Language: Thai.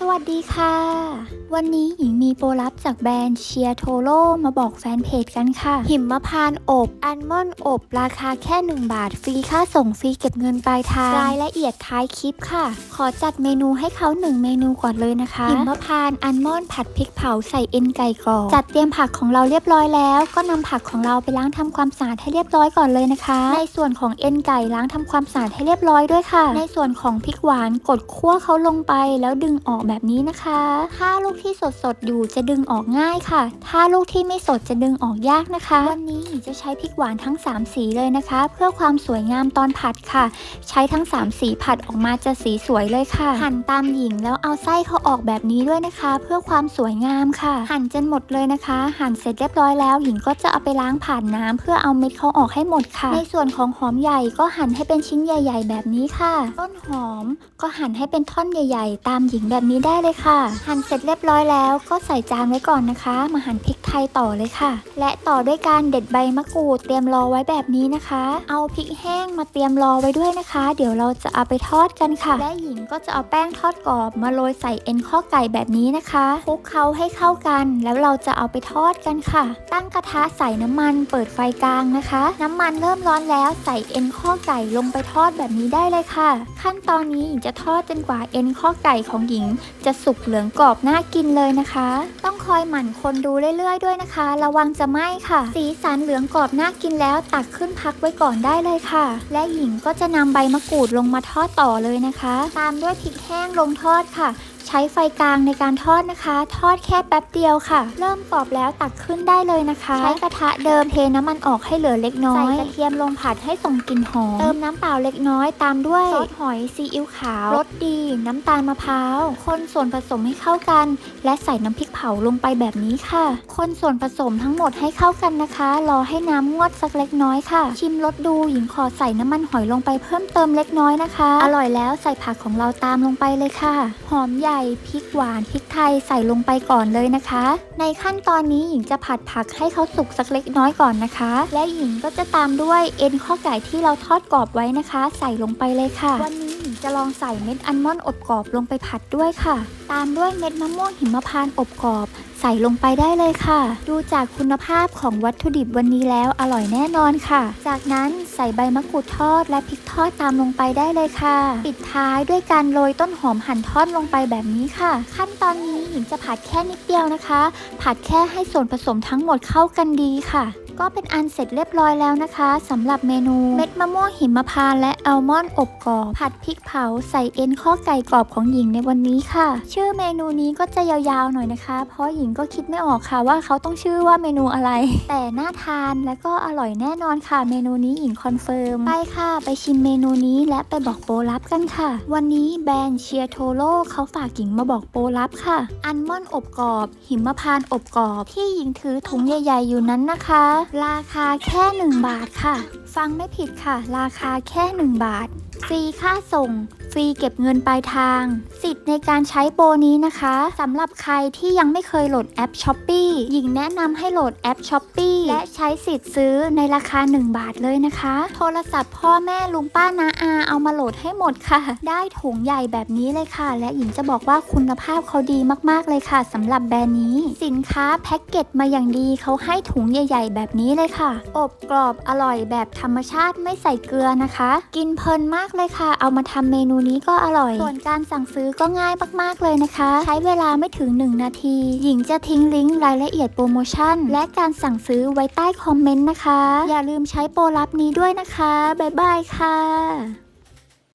สวัสดีค่ะ วันนี้หญิงมีโปรลับจากแบรนด์เชียโทโร่มาบอกแฟนเพจกันค่ะ หิมมะพานอบอัลมอนด์อบ ราคาแค่ 1 บาท ฟรีค่าส่งฟรีเก็บเงินปลายทางรายละเอียดท้ายคลิปค่ะ ขอจัดเมนูให้เขา 1 เมนูก่อนเลยนะคะ หิมมะพานอัลมอนด์ผัดพริกเผาใส่เอ็นไก่กรอบจัดเตรียมผักของเราเรียบร้อยแล้ว ก็นำผักของเราไปล้างทำความสะอาดให้เรียบร้อยก่อนเลยนะคะ ในส่วนของเอ็นไก่ล้างทำความสะอาดให้เรียบร้อยด้วยค่ะ ในส่วนของพริกหวานกดคั่วเขาลงไปแล้วดึงออกแบบนี้นะคะ ถ้าลูกที่สดสดอยู่จะดึงออกง่ายค่ะ ถ้าลูกที่ไม่สดจะดึงออกยากนะคะ วันนี้จะใช้พริกหวานทั้ง 3 สีเลยนะคะ เพื่อความสวยงามตอนผัดค่ะ ใช้ทั้ง 3 สีผัดออกมาจะสีสวยเลยค่ะ หั่นตามหญิงแล้วเอาไส้เขาออกแบบนี้ด้วยนะคะ เพื่อความสวยงามค่ะ หั่นจนหมดเลยนะคะ หั่นเสร็จเรียบร้อยแล้วหญิงก็จะเอาไปล้างผ่านน้ำเพื่อเอาเม็ดเขาออกให้หมดค่ะ ในส่วนของหอมใหญ่ก็หั่นให้เป็นชิ้นใหญ่ ๆ แบบนี้ค่ะ ต้นหอมก็หั่นให้เป็นท่อนใหญ่ ๆ ตามหญิงแบบนี้ได้เลยค่ะ หั่นเสร็จเรียบร้อยแล้วก็ใส่จานไว้ก่อนนะคะ มาหั่นพริกไทยต่อเลยค่ะ และต่อด้วยการเด็ดใบมะกรูดเตรียมรอไว้แบบนี้นะคะ เอาพริกแห้งมาเตรียมรอไว้ด้วยนะคะ เดี๋ยวเราจะเอาไปทอดกันค่ะ และหญิงก็จะเอาแป้งทอดกรอบมาโรยใส่เอ็นข้อไก่แบบนี้นะคะคลุกเคล้าให้เข้ากัน แล้วเราจะเอาไปทอดกันค่ะ ตั้งกระทะใส่น้ำมันเปิดไฟกลางนะคะ น้ำมันเริ่มร้อนแล้วใส่เอ็นข้อไก่ลงไปทอดแบบนี้ได้เลยค่ะ ขั้นตอนนี้หญิงจะทอดจนกว่าเอ็นข้อไก่ของหญิงจะสุกเหลืองกรอบน่ากินเลยนะคะ ต้องคอยหมั่นคนดูเรื่อยๆ ด้วยนะคะ ระวังจะไหม้ค่ะ สีสันเหลืองกรอบน่ากินแล้วตักขึ้นพักไว้ก่อนได้เลยค่ะ และหญิงก็จะนำใบมะกรูดลงมาทอดต่อเลยนะคะ ตามด้วยพริกแห้งลงทอดค่ะ ใช้ไฟกลางในการทอดนะคะ ทอดแค่แป๊บเดียวค่ะ เริ่มกรอบแล้วตักขึ้นได้เลยนะคะ ใช้กระทะเดิมเทน้ำมันออกให้เหลือเล็กน้อย ใส่กระเทียมลงผัดให้ส่งกลิ่นหอม เติมน้ำเปล่าเล็กน้อยตามด้วยซอสหอยซีอิ๊วขาว รสดี น้ำตาลมะพร้าว คนส่วนผสมให้เข้ากัน และใส่น้ำพริก เผาลงไปแบบนี้ค่ะ คนส่วนผสมทั้งหมดให้เข้ากันนะคะ รอให้น้ำงวดสักเล็กน้อยค่ะ ชิมรสดูหญิงขอใส่น้ำมันหอยลงไปเพิ่มเติมเล็กน้อยนะคะ อร่อยแล้วใส่ผักของเราตามลงไปเลยค่ะ หอมใหญ่พริกหวานพริกไทยใส่ลงไปก่อนเลยนะคะ ในขั้นตอนนี้หญิงจะผัดผักให้เขาสุกสักเล็กน้อยก่อนนะคะ และหญิงก็จะตามด้วยเอ็นข้อไก่ที่เราทอดกรอบไว้นะคะ ใส่ลงไปเลยค่ะวันนี้ จะลองใส่เม็ดอัลมอนด์อบกรอบลงไปผัดด้วยค่ะ ตามด้วยเม็ดมะม่วงหิมพานต์อบกรอบ ใส่ลงไปได้เลยค่ะ ดูจากคุณภาพของวัตถุดิบวันนี้แล้วอร่อยแน่นอนค่ะ จากนั้นใส่ใบมะกรูดทอดและพริกทอดตามลงไปได้เลยค่ะ ปิดท้ายด้วยการโรยต้นหอมหั่นทอดลงไปแบบนี้ค่ะ ขั้นตอนนี้หญิงจะผัดแค่นิดเดียวนะคะ ผัดแค่ให้ส่วนผสมทั้งหมดเข้ากันดีค่ะ ก็เป็นอันเสร็จเรียบร้อยแล้วนะคะสำหรับเมนูเม็ดมะม่วงหิมพานต์และอัลมอนด์อบกรอบผัดพริกเผาใส่เอ็นข้อไก่กรอบของหญิงในวันนี้ค่ะ ชื่อเมนูนี้ก็จะยาวๆหน่อยนะคะ เพราะหญิงก็คิดไม่ออกค่ะว่าเขาต้องชื่อว่าเมนูอะไร แต่น่าทานและก็อร่อยแน่นอนค่ะ เมนูนี้หญิงคอนเฟิร์มไปค่ะ ไปชิมเมนูนี้และไปบอกโปรลับกันค่ะ วันนี้แบรนด์เชียโทโร่เขาฝากหญิงมาบอกโปรลับค่ะอัลมอนด์อบกรอบ หิมพานต์อบกรอบที่หญิงถือถุงใหญ่ ๆอยู่นั้นนะคะราคาแค่ 1 บาทค่ะ ฟังไม่ผิดค่ะ ราคาแค่ 1 บาท ฟรีค่าส่ง รีเก็บเงินปลายทาง สิทธิ์ในการใช้โปรนี้นะคะสำหรับใครที่ยังไม่เคยโหลดแอป s h อ p e e หญิงแนะนำให้โหลดแอป s h อ p e e และใช้สิทธิ์ซื้อในราคา 1 บาทเลยนะคะ โทรศัพท์พ่อแม่ลุงป้านาอาเอามาโหลดให้หมดค่ะ ได้ถุงใหญ่แบบนี้เลยค่ะ และหญิงจะบอกว่าคุณภาพเขาดีมากๆเลยค่ะสำหรับแบรนด์นี้ สินค้าแพ็กเกจมาอย่างดีเขาให้ถุงใหญ่ ๆ แบบนี้เลยค่ะ อบกรอบอร่อยแบบธรรมชาติไม่ใส่เกลือนะคะ กินเพลินมากเลยค่ะ เอามาทำเมนูนี้ก็อร่อย ส่วนการสั่งซื้อก็ง่ายมากๆเลยนะคะ ใช้เวลาไม่ถึง 1 นาที หญิงจะทิ้งลิงก์รายละเอียดโปรโมชั่น และการสั่งซื้อไว้ใต้คอมเมนต์นะคะ อย่าลืมใช้โปรลับนี้ด้วยนะคะ บ๊ายบายค่ะ